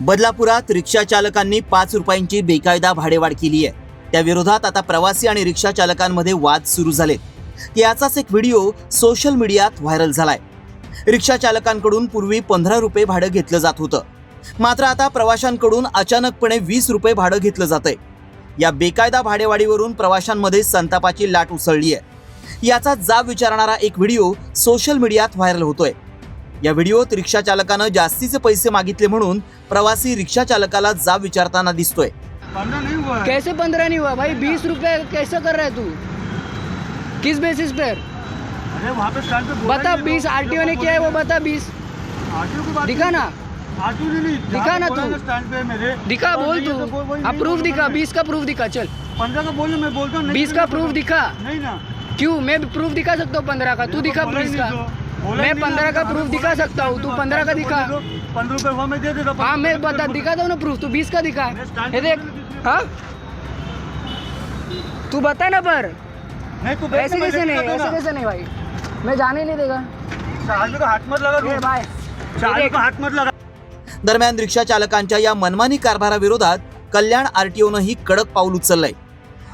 बदलापुरात रिक्षा चालकांनी पाच रुपयांची बेकायदा भाडेवाढ केली आहे. त्या विरोधात आता प्रवासी आणि रिक्षा चालकांमध्ये वाद सुरू झालेत. याचाच एक व्हिडिओ सोशल मीडियात व्हायरल झालाय. रिक्षा चालकांकडून पूर्वी पंधरा रुपये भाडं घेतलं जात होतं. मात्र आता प्रवाशांकडून अचानकपणे वीस रुपये भाडं घेतलं जातंय. या बेकायदा भाडेवाढीवरून प्रवाशांमध्ये संतापाची लाट उसळली आहे. याचा जाब विचारणारा एक व्हिडिओ सोशल मीडियात व्हायरल होतोय. या व्हिडिओत रिक्षा चालकानं जास्तीचे पैसे मागितले म्हणून प्रवासी रिक्षा चालकाला जाब विचारताना दिसतोय. है कैसे पंद्रह नहीं हुआ भाई बीस रुपए कैसे कर रहा है तू? किस बेसिस पर? अरे वहाँ पे स्टैंड पे बता बीस आरटीओ ने किया है वो बता बीस। आरटीओ की बात दिखा ना। आरटीओ ने नहीं दिखा ना पे बोला तू। स्टैंड पे मेरे। दिखा बोल तू। नहीं प्रूफ दिखा। बीस का प्रूफ दिखा चल। पंद्रह का बोल मैं बोलता हूँ नहीं बीस का प्रूफ। दिखा। नहीं ना। क्यों? मैं प्रूफ दिखा सकता हूँ पंद्रह का? तू दिखा बीस का। मैं पंद्रह का प्रूफ दिखा सकता हूँ तो पंद्रह का दिखा। दो, पंद्रह रुपए वहाँ मैं दे देता हाँ मैं बता दिखाता हूँ ना प्रूफ तू बीस का दिखा। ये देख? हाँ? तू बता ना पर। नहीं तू बैठ ऐसे कैसे नहीं ऐसे। कैसे नहीं भाई? मैं जाने ही नहीं देगा। हाथ मत लगा भाई हाथ मत लगा। दरम्यान रिक्षा चालकांच्या या मनमानी कारभाराविरोधात कल्याण आरटीओनंही कडक पाऊल उचललंय.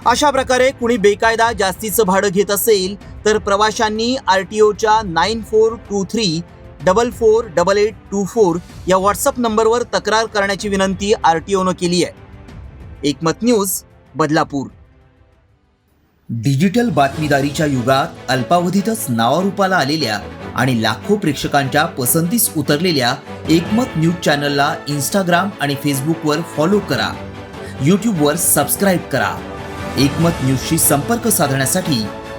अशा प्रकारे कुणी बेकायदा जास्तीचं भाडं घेत असेल तर प्रवाशांनी आर टी ओच्या nine four two three double four double eight two four या व्हॉट्सअप नंबरवर तक्रार करण्याची विनंती आर टी ओनं केली आहे. एकमत न्यूज बदलापूर. डिजिटल बातमीदारीच्या युगात अल्पावधीतच नावारूपाला आलेल्या आणि लाखो प्रेक्षकांच्या पसंतीस उतरलेल्या एकमत न्यूज चॅनलला इंस्टाग्राम आणि फेसबुकवर फॉलो करा. यूट्यूबवर सबस्क्राईब करा. एकमत न्यूजशी संपर्क साधण्यासाठी